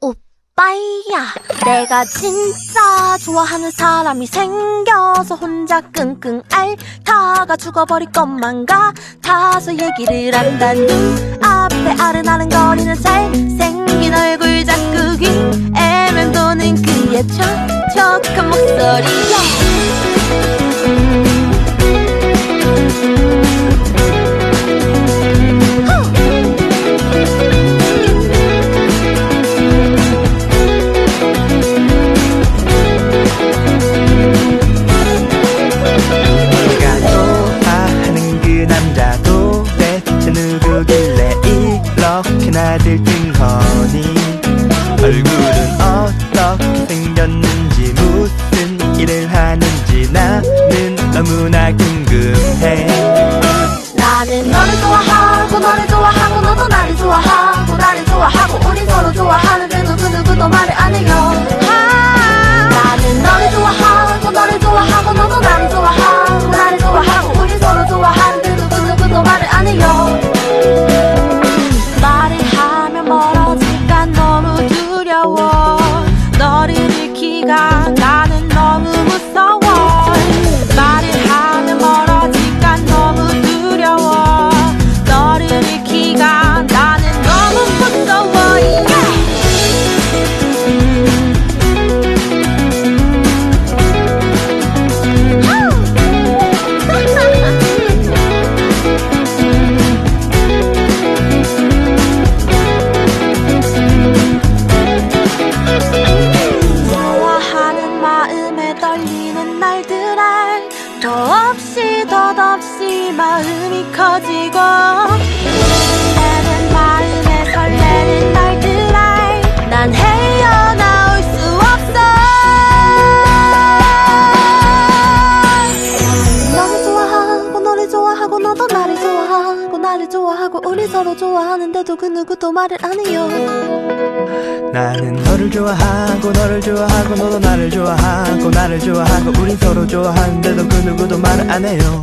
오빠야 내가 진짜 좋아하는 사람이 생겨서 혼자 끙끙 앓다가 죽어버릴 것만 같아서 얘기를 한다 눈앞에 아 생겼는지 무슨 일을 하는지 나는 너무나 궁금해. 나는 너를 좋아하고 너를 좋아하고 너도 나를 좋아하고 나를 좋아하고 우리 마음이 커지고 설레는 마음에 설레는 날들에 난 헤어나올 수 없어. 너를 좋아하고 너를 좋아하고 너도 나를 좋아하고 나를 좋아하고 우리 서로 좋아하는데도 그 누구도 말을 안 해요. 나는 너를 좋아하고 너를 좋아하고 너도 나를 좋아하고 나를 좋아하고 우린 서로 좋아하는데도 그 누구도 말을 안 해요